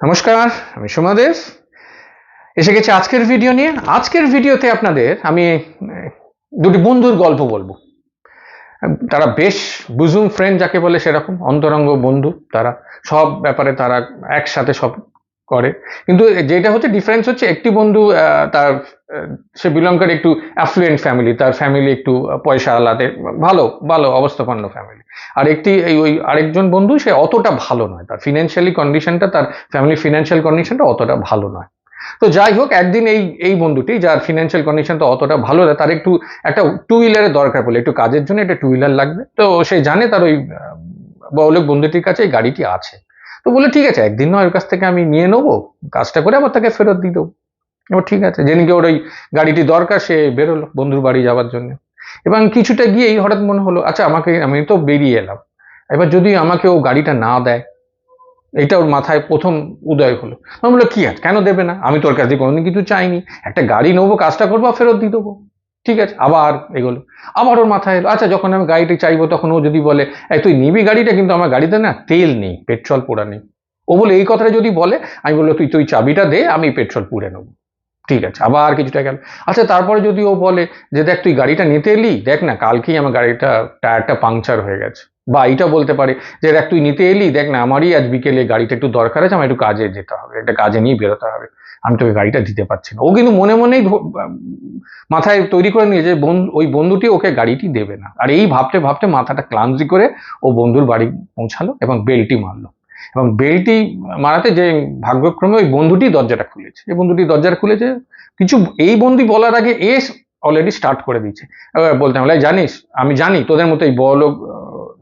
নমস্কার, আমি সোমাদেব এসে গেছি আজকের ভিডিও নিয়ে। আজকের ভিডিওতে আপনাদের আমি দুটি বন্ধুর গল্প বলব। তারা বেশ বুজুম ফ্রেন্ড যাকে বলে সেরকম, অন্তরঙ্গ বন্ধু তারা, সব ব্যাপারে তারা একসাথে সব করে। কিন্তু যেটা হচ্ছে ডিফারেন্স হচ্ছে একটি বন্ধু তার সে বিলং করে একটু অ্যাফ্লুয়েন্ট ফ্যামিলি তার ফ্যামিলি একটু পয়সা আলাদে, ভালো ভালো, অবস্থাপন্ন ফ্যামিলি আর একটি, এই ওই আরেকজন বন্ধু, সে অতটা ভালো নয়। তার ফিনান্সিয়ালি কন্ডিশনটা তার ফ্যামিলি ফিনান্সিয়াল কন্ডিশনটা অতটা ভালো নয়। তো যাই হোক, একদিন এই এই বন্ধুটি, যার ফিনান্সিয়াল কন্ডিশনটা অতটা ভালো না তার একটু একটা টু হুইলারের দরকার পড়লে। একটু কাজের জন্য একটা টু হুইলার লাগবে। তো সে জানে তার ওই বড়লোক বন্ধুটির কাছে এই গাড়িটি আছে। তো বলে ঠিক আছে, একদিন নয়, ওর কাছ থেকে আমি নিয়ে নেব। কাজটা করে আবার তাকে ফেরত দিয়ে দেবো। এবার ঠিক আছে যেদিনকে ওর ওই গাড়িটি দরকার, সে বেরোলো বন্ধুর বাড়ি যাওয়ার জন্য। এবং কিছুটা গিয়েই হঠাৎ মনে হলো আচ্ছা আমাকে, আমি তো বেরিয়ে এলাম। এবার যদি আমাকে ও গাড়িটা না দেয়, এটা ওর মাথায় প্রথম উদয় হলো। আমি বলল কি আছে কেন দেবে না? আমি তোর কাছে কোনোদিন কিছু চাইনি। একটা গাড়ি নেব, কাজটা করব ফেরত দিয়ে দেবো। ঠিক আছে, আবার এগোলো। আবার ওর মাথায় এলো আচ্ছা যখন আমি গাড়িটি চাইব, তখন ও যদি বলে, এই, তুই নিবি গাড়িটা, কিন্তু আমার গাড়িতে না তেল নেই, পেট্রোল পোড়া নেই। ও বলে, এই কথাটা যদি বলে, আমি বলল তুই তুই চাবিটা দে, আমি পেট্রোল পুড়ে নেব। ঠিক আছে, আবার কিছুটা গেল। আচ্ছা তারপরে যদি ও বলে যে দেখ, তুই গাড়িটা নিতে এলি? দেখ না, কালকেই আমার গাড়িটা টায়ারটা পাংচার হয়ে গেছে। বা এইটা বলতে পারে যে দেখ, তুই নিতে এলি? দেখ না, আমারই আজ বিকেলে গাড়িটা একটু দরকার আছে, আমার একটু কাজে যেতে হবে, একটা কাজে নিয়ে বেরোতে হবে। আমি তোকে গাড়িটা দিতে পারছি না। ও কিন্তু মনে মনেই মাথায় তৈরি করে নিয়েছে বন্ধু, ওই বন্ধুটি ওকে গাড়িটি দেবে না। আর এই ভাবতে ভাবতে মাথাটা ক্লান্তি করে ও বন্ধুর বাড়ি পৌঁছালো এবং বেলটি মারলো। এবং বেলটি মারাতে যে ভাগ্যক্রমে ওই বন্ধুটি দরজাটা খুলেছে। এই বন্ধুটি দরজাটা খুলেছে, কিছু এই বন্ধু বলার আগে এস অলরেডি স্টার্ট করে দিয়েছে। বলতে হবে জানিস, আমি জানি, তোদের মতো এই বড়লোক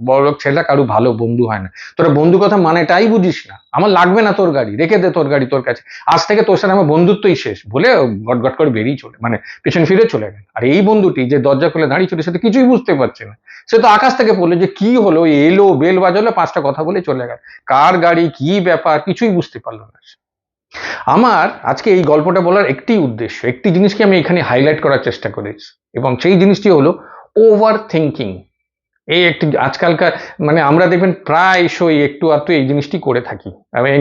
বড়লোক ছেলেরা কারও ভালো বন্ধু হয় না। তোরা বন্ধু কথা মানেটাই বুঝিস না। আমার লাগবে না তোর গাড়ি, রেখে দে তোর গাড়ি তোর কাছে। আজ থেকে তোর সাথে আমার বন্ধুত্বই শেষ। বলে গট গট করে বেরিয়ে চলে মানে পেছন ফিরে চলে গেল। আর এই বন্ধুটি যে দরজা খুলে দাঁড়িয়ে ছিল, সে তো কিছুই বুঝতে পারছে না। সে তো আকাশ থেকে পড়ল যে, কি হলো? এলো, বেল বাজালো, পাঁচটা কথা বলে চলে গেল। কার গাড়ি, কি ব্যাপার? কিছুই বুঝতে পারল না। আমার আজকে এই গল্পটা বলার একটি উদ্দেশ্য, একটি জিনিসকে আমি এখানে হাইলাইট করার চেষ্টা করেছি। এবং সেই জিনিসটি হলো ওভার থিঙ্কিং এই একটি আজকালকার মানে আমরা দেখবেন প্রায়শই একটু আধটু এই জিনিসটি করে থাকি।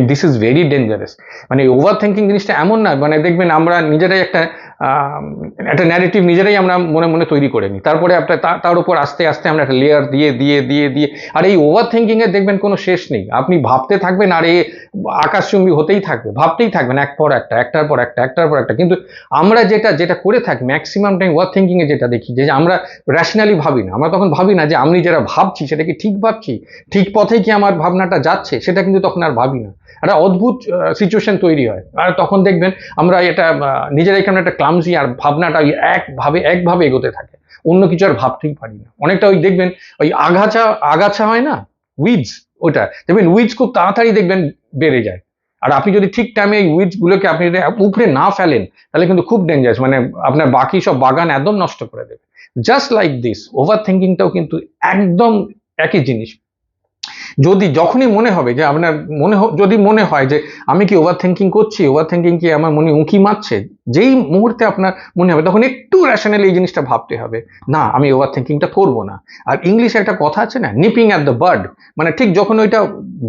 দিস ইজ ভেরি ডেঞ্জারাস মানে ওভার থিঙ্কিং জিনিসটা এমন না মানে দেখবেন আমরা নিজেরাই একটা একটা ন্যারেটিভ নিজেরাই আমরা মনে মনে তৈরি করে নিই। তারপরে আপনার তার উপর আস্তে আস্তে আমরা একটা লেয়ার দিয়ে দিয়ে দিয়ে দিয়ে, আর এই ওভার থিঙ্কিং এর দেখবেন কোনো শেষ নেই। আপনি ভাবতে থাকবেন, আর এ আকাশচুম্বী হতেই থাকবে, ভাবতেই থাকবেন এক পর একটা, একটার পর একটা, একটার পর একটা। কিন্তু আমরা যেটা যেটা করে থাকি ম্যাক্সিমাম টাইম ওভার থিঙ্কিং এ যেটা দেখি, যে আমরা র্যাশনালি ভাবি না। আমরা তখন ভাবি না যে আমি যেটা ভাবছি, সেটা কি ঠিক ভাবছি? ঠিক পথে কি আমার ভাবনাটা যাচ্ছে? সেটা কিন্তু তখন আর ভাবি না। একটা অদ্ভুত সিচুয়েশন তৈরি হয়। আর তখন দেখবেন আমরা এটা নিজেরাই কেমন একটা ক্লামসি আর ভাবনাটা ওই একভাবে একভাবে এগোতে থাকে। অন্য কিছু আর ভাবতেই পারি না। অনেকটা ওই দেখবেন ওই আগাছা আগাছা হয় না? উইডস ওটা দেখবেন উইডস খুব তাড়াতাড়ি দেখবেন বেড়ে যায়। আর আপনি যদি ঠিক টাইমে এই উইডস গুলোকে আপনি উপরে না ফেলেন, তাহলে কিন্তু খুব ডেঞ্জারাস মানে আপনার বাকি সব বাগান একদম নষ্ট করে দেবে। জাস্ট লাইক দিস ওভার থিঙ্কিংটাও কিন্তু একদম একই জিনিস। যদি যখনই মনে হবে যে আপনার মনে যদি মনে হয় যে আমি কি ওভার থিঙ্কিং করছি ওভার থিঙ্কিং কি আমার মনে উঁকি মারছে, যেই মুহূর্তে আপনার মনে হবে তখন একটু র্যাশনালি এই জিনিসটা ভাবতে হবে। না, আমি ওভার থিঙ্কিংটা করব না। আর ইংলিশে একটা কথা আছে না নিপিং অ্যাট দ্য বার্ড মানে ঠিক যখন ওইটা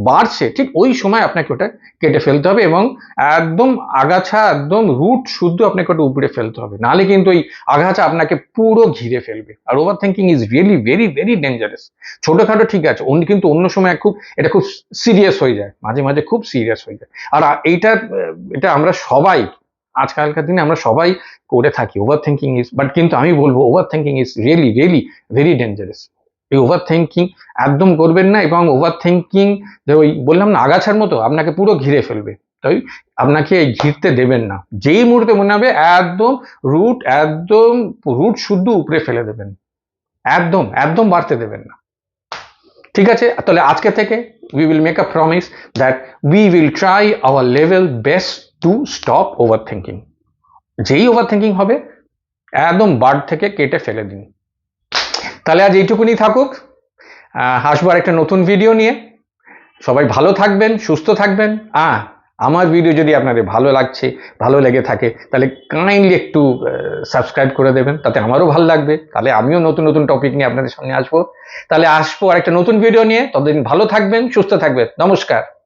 বাড়ছে, ঠিক ওই সময় আপনাকে ওটা কেটে ফেলতে হবে এবং একদম আগাছা, একদম রুট শুদ্ধ আপনাকে ওটা উপড়ে ফেলতে হবে। নাহলে কিন্তু ওই আগাছা আপনাকে পুরো ঘিরে ফেলবে। আর overthinking is really very very dangerous ছোটখাটো ঠিক আছে, অন্য কিন্তু অন্য সময় খুব, এটা খুব সিরিয়াস হয়ে যায়, মাঝে মাঝে খুব সিরিয়াস হয়ে যায়। আর এইটা, এটা আমরা সবাই, আজকালকার দিনে আমরা সবাই করে থাকি। ওভার থিঙ্কিং ইজ বাট কিন্তু আমি বলব overthinking is really really very dangerous এই ওভার থিঙ্কিং একদম করবেন না এবং ওভার থিঙ্কিং যে ওই বললাম না, আগাছার মতো আপনাকে পুরো ঘিরে ফেলবে। তাই আপনাকে এই ঘিরতে দেবেন না। যেই মুহূর্তে মনে হবে একদম রুট একদম রুট শুদ্ধ উপরে ফেলে দেবেন। একদম একদম বাড়তে দেবেন না। ঠিক আছে? তাহলে আজকে থেকে we will make a promise that we will try our level best to stop overthinking যেই ওভার থিঙ্কিং হবে, একদম বার্ড থেকে কেটে ফেলে দিন। তাহলে আজ এইটুকুনি থাকুক। হাসবার একটা নতুন ভিডিও নিয়ে। সবাই ভালো থাকবেন, সুস্থ থাকবেন। আ আমার ভিডিও যদি আপনাদের ভালো লাগছে, ভালো লেগে থাকে, তাহলে কাইন্ডলি একটু সাবস্ক্রাইব করে দেবেন, তাতে আমারও ভালো লাগবে। তাহলে আমিও নতুন নতুন টপিক নিয়ে আপনাদের সামনে আসব। তাহলে আসব আর একটা নতুন ভিডিও নিয়ে। ততদিন ভালো থাকবেন, সুস্থ থাকবেন। নমস্কার।